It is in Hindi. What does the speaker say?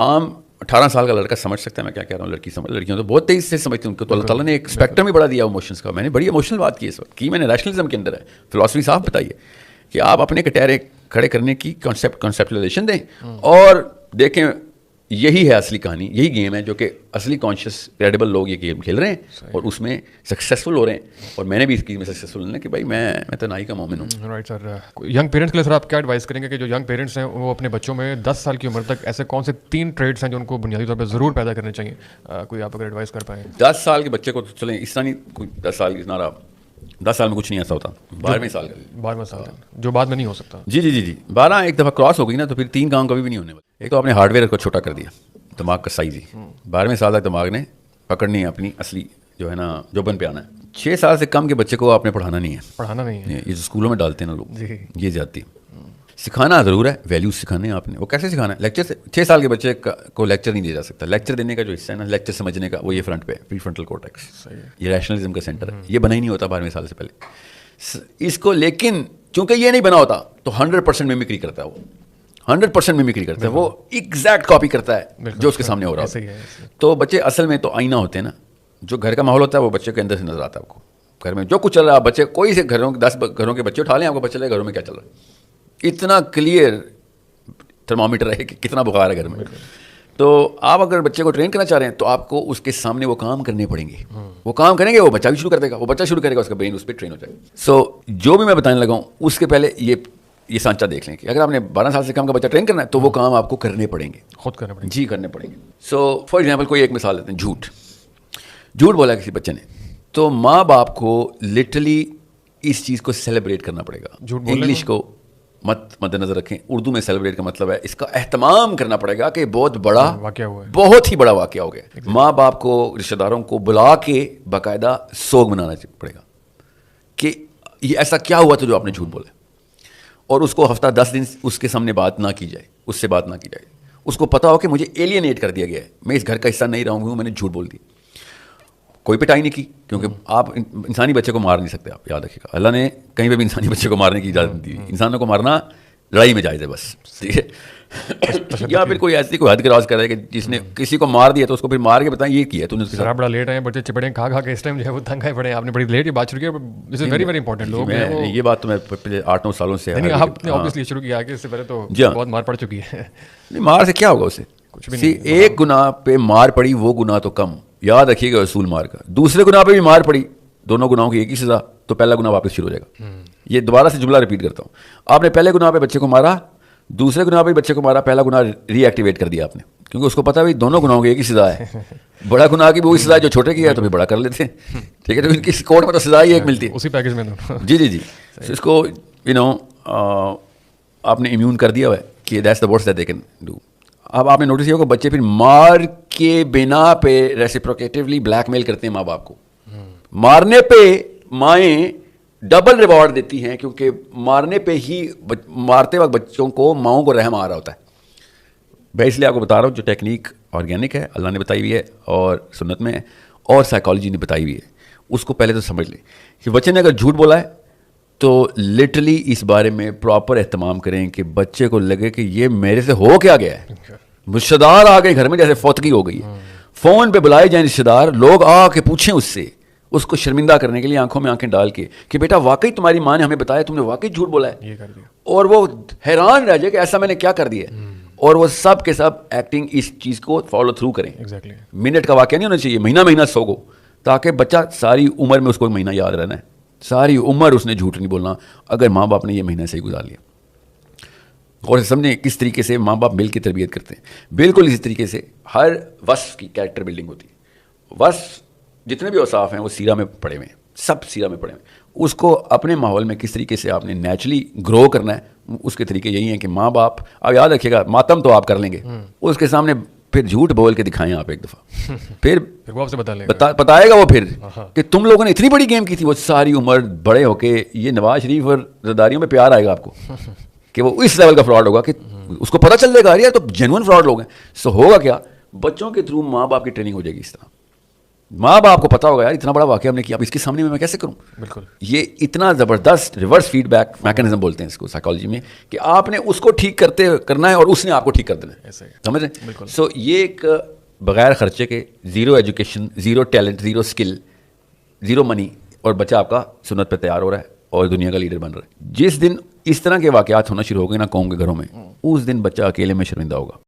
आम अठारह साल का लड़का समझ सकता है मैं क्या कह रहा हूँ लड़की समझ लड़कियों तो बहुत तेज़ से समझती हूँ उनको तो अल्लाह ताला ने एक स्पेक्ट्रम ही बड़ा दिया इमोशंस का। मैंने बड़ी इमोशनल बात की इस वक्त की मैंने रैशनलिज्म के अंदर है। फिलोसफी साफ़ बताइए कि आप अपने कटहरे खड़े करने की कॉन्सेप्ट कॉन्सेप्टलाइजेशन दें और देखें यही है असली कहानी यही गेम है जो कि असली कॉन्शियस क्रेडिबल लोग ये गेम खेल रहे हैं और उसमें सक्सेसफुल हो रहे हैं। और मैंने भी इस चीज़ में सक्सेसफुल होना कि भाई मैं मैं तो नाई का मोमिन हूँ राइट सर यंग पेरेंट्स के लिए सर आप क्या एडवाइस करेंगे कि जो यंग पेरेंट्स हैं वो अपने बच्चों में दस साल की उम्र तक ऐसे कौन से तीन ट्रेड्स हैं जो उनको बुनियादी तौर पर ज़रूर पैदा करने चाहिए? Uh, कोई आप अगर एडवाइस कर पाए। दस साल के बच्चे को तो चलें इस तरह नहीं कोई दस साल की नारा दस साल में कुछ नहीं ऐसा होता। बारहवें साल का। बारहवें साल जो बाद में नहीं हो सकता। जी जी जी जी। बारह एक दफ़ा क्रॉस हो गई ना तो फिर तीन काम कभी भी नहीं होने वाले। एक तो आपने हार्डवेयर को छोटा कर दिया दिमाग का साइज़ ही। बारहवें साल तक दिमाग ने पकड़नी है अपनी असली जो है ना जोबन पे आना है। छः साल से कम के बच्चे को आपने पढ़ाना नहीं है। पढ़ाना नहीं है। ये जो स्कूलों में डालते हैं ना लोग। ये जाती। है सिखाना ज़रूर है वैल्यूज़ सिखाने हैं आपने। वो कैसे सिखाना है? लेक्चर से छः साल के बच्चे का, को लेक्चर नहीं दिया जा सकता। लेक्चर देने का जो हिस्सा है ना लेक्चर समझने का वो ये फ्रंट पे है प्री फ्रंटल कोटेक्स ये रैशनलिज्म का सेंटर है। ये बना ही नहीं होता बारहवें साल से पहले। इसको लेकिन चूँकि ये नहीं बना होता तो हंड्रेड परसेंट मिमिक्री करता है वो। हंड्रेड परसेंट मिमिक्री करता है वो एग्जैक्ट कॉपी करता है जो उसके सामने हो रहा है। तो बच्चे असल में तो आईना होते हैं ना जो घर का माहौल होता है वो बच्चे के अंदर से नज़र आता है आपको। घर में जो कुछ चल रहा है बच्चे कोई से घरों के दस घरों के बच्चे उठा लें आपको चलेगा घरों में क्या चल रहा है। इतना क्लियर थर्मामीटर है कि कितना बुखार है घर में। तो आप अगर बच्चे को ट्रेन करना चाह रहे हैं तो आपको उसके सामने वो काम करने पड़ेंगे। वो काम करेंगे वो बच्चा भी शुरू कर देगा वो बच्चा शुरू करेगा उसका ब्रेन उस पर ट्रेन हो जाएगा। सो so, जो भी मैं बताने लगा हूँ उसके पहले ये ये सांचा देख लें कि अगर आपने बारह साल से कम का बच्चा ट्रेन करना है तो वो काम आपको करने पड़ेंगे। खुद करना पड़ेगा। जी करने पड़ेंगे। सो फॉर एग्ज़ाम्पल कोई एक मिसाल लेते हैं झूठ। झूठ बोला किसी बच्चे ने तो माँ बाप को लिटरली इस चीज़ को सेलिब्रेट करना पड़ेगा। झूठ इंग्लिश को? मत मद्देनजर रखें। उर्दू में सेलिब्रेट का मतलब है इसका एहतमाम करना पड़ेगा कि बहुत बड़ा वाक्य हुआ है। बहुत ही बड़ा वाक्य हो गया। माँ बाप को रिश्तेदारों को बुला के बाकायदा सोग मनाना पड़ेगा कि ये ऐसा क्या हुआ था जो आपने झूठ बोला? और उसको हफ़्ता दस दिन उसके सामने बात ना की जाए उससे बात ना की जाए। उसको पता हो कि मुझे एलियनेट कर दिया गया है। मैं इस घर का हिस्सा नहीं रहूँगी मैंने झूठ बोल दी कोई पिटाई नहीं की क्योंकि आप इंसानी बच्चे को मार नहीं सकते आप याद रखिएगा। अल्लाह ने कहीं पर भी इंसानी बच्चे को मारने की इजाज़त दी इंसानों को मारना लड़ाई में जाए थे बस ठीक है? या फिर कोई ऐसी कोई हद क्रॉस कर रहा है कि जिसने किसी को मार दिया तो उसको फिर मार के बताएँ ये किया तूने उसके साथ? बड़ा लेट आए बच्चे चिपड़े खा खा के इस टाइम जो है वो तंग आए पड़े आपने बड़ी लेट ये बात शुरू की इज़ वेरी वेरी इंपॉर्टेंट लोग है ये बात तो मैं पिछले आठ नौ सालों से नहीं नहीं हाँ, आपने ऑब्वियसली शुरू किया कि इससे पहले तो जी हाँ। बहुत मार पड़ चुकी है। नहीं मार से क्या होगा उसे? कुछ भी See, एक गुनाह पे मार पड़ी वो गुनाह तो कम। याद रखिएगा रसूल मार का। दूसरे गुनाह पे भी मार पड़ी। दोनों गुनाहों की एक ही सजा तो पहला गुनाह वापस शुरू हो जाएगा। ये दोबारा से जुमला रिपीट करता हूँ। आपने पहले गुनाह पे बच्चे को मारा दूसरे गुनाह पे बच्चे को मारा पहला गुनाह रीएक्टिवेट कर दिया आपने। क्योंकि उसको पता भाई दोनों गुनाहों की एक ही सजा है। बड़ा गुनाह की भी वही सजा जो छोटे की है तो भी बड़ा कर लेते हैं। ठीक है तो इनकी कोर्ट में तो सजा ही एक मिलती है। उसी पैकेज में जी जी जी। इसको यू नो आपने इम्यून कर दिया हुआ है कि that's the worst that they can do अब आपने नोटिस किया होगा बच्चे फिर मार के बिना पे रेसिप्रोकेटिवली ब्लैकमेल करते हैं माँ बाप को। मारने पे माएँ डबल रिवॉर्ड देती हैं क्योंकि मारने पे ही बच, मारते वक्त बच्चों को माओं को रहम आ रहा होता है। मैं इसलिए आपको बता रहा हूँ जो टेक्निक ऑर्गेनिक है अल्लाह ने बताई हुई है और सुन्नत में है और साइकोलॉजी ने बताई हुई है। उसको पहले तो समझ लें कि बच्चे ने अगर झूठ बोला है तो लिटरली इस बारे में प्रॉपर एहतमाम करें कि बच्चे को लगे कि ये मेरे से हो क्या गया है। रिश्तेदार आ गए घर में जैसे फौतगी हो गई है। फ़ोन पे बुलाए जाए रिश्तेदार लोग आके पूछें उससे उसको शर्मिंदा करने के लिए आँखों में आँखें डाल के कि बेटा वाकई तुम्हारी माँ ने हमें बताया तुमने वाकई झूठ बोला है। ये कर दिया। और वो हैरान रह जाए कि ऐसा मैंने क्या कर दिया और वो सब के सब एक्टिंग इस चीज़ को फॉलो थ्रू करें। एग्जैक्टली मिनट का वाक्य नहीं होना चाहिए महीना महीना सोगो ताकि बच्चा सारी उम्र में उसको एक महीना याद रहना है। सारी उम्र उसने झूठ नहीं बोलना अगर माँ बाप ने ये महीना सही गुजार लिया। और समझें किस तरीके से माँ बाप मिल के तरबियत करते हैं। बिल्कुल इसी तरीके से हर वस्फ की कैरेक्टर बिल्डिंग होती है। वस्फ जितने भी औसाफ हैं वो सीरा में पड़े हुए हैं सब सीरा में पड़े हुए हैं। उसको अपने माहौल में किस तरीके से आपने नेचुरली ग्रो करना है उसके तरीके यही हैं कि माँ बाप अब याद रखिएगा मातम तो आप कर लेंगे। उसके सामने फिर झूठ बोल के दिखाएँ आप एक दफ़ा। फिर फिर वो आपसे बता लेगा। बता बताएगा वो फिर कि तुम लोगों ने इतनी बड़ी गेम की थी वो सारी उम्र बड़े होके ये नवाज़ शरीफ और जरदारियों में प्यार आएगा आपको। कि वो इस लेवल का फ्रॉड होगा कि उसको पता चल जाएगा यार तो जेनुअन फ्रॉड लोग हैं। सो होगा क्या? बच्चों के थ्रू माँ बाप की ट्रेनिंग हो जाएगी इस तरह। माँ बाप को पता होगा यार इतना बड़ा वाक्य हमने किया अब इसके सामने में मैं कैसे करूँ? बिल्कुल। ये इतना ज़बरदस्त रिवर्स फीडबैक मैकेनिज्म बोलते हैं इसको साइकोलॉजी में कि आपने उसको ठीक करते करना है और उसने आपको ठीक कर देना है। ऐसे समझ रहे बिल्कुल। सो ये एक बगैर खर्चे के zero education zero talent zero skill zero money और बच्चा आपका सुनत पर तैयार हो रहा है और दुनिया का लीडर बन रहा है। जिस दिन इस तरह के वाकयात होना शुरू हो गए ना कौम के घरों में उस दिन बच्चा अकेले में शर्मिंदा होगा।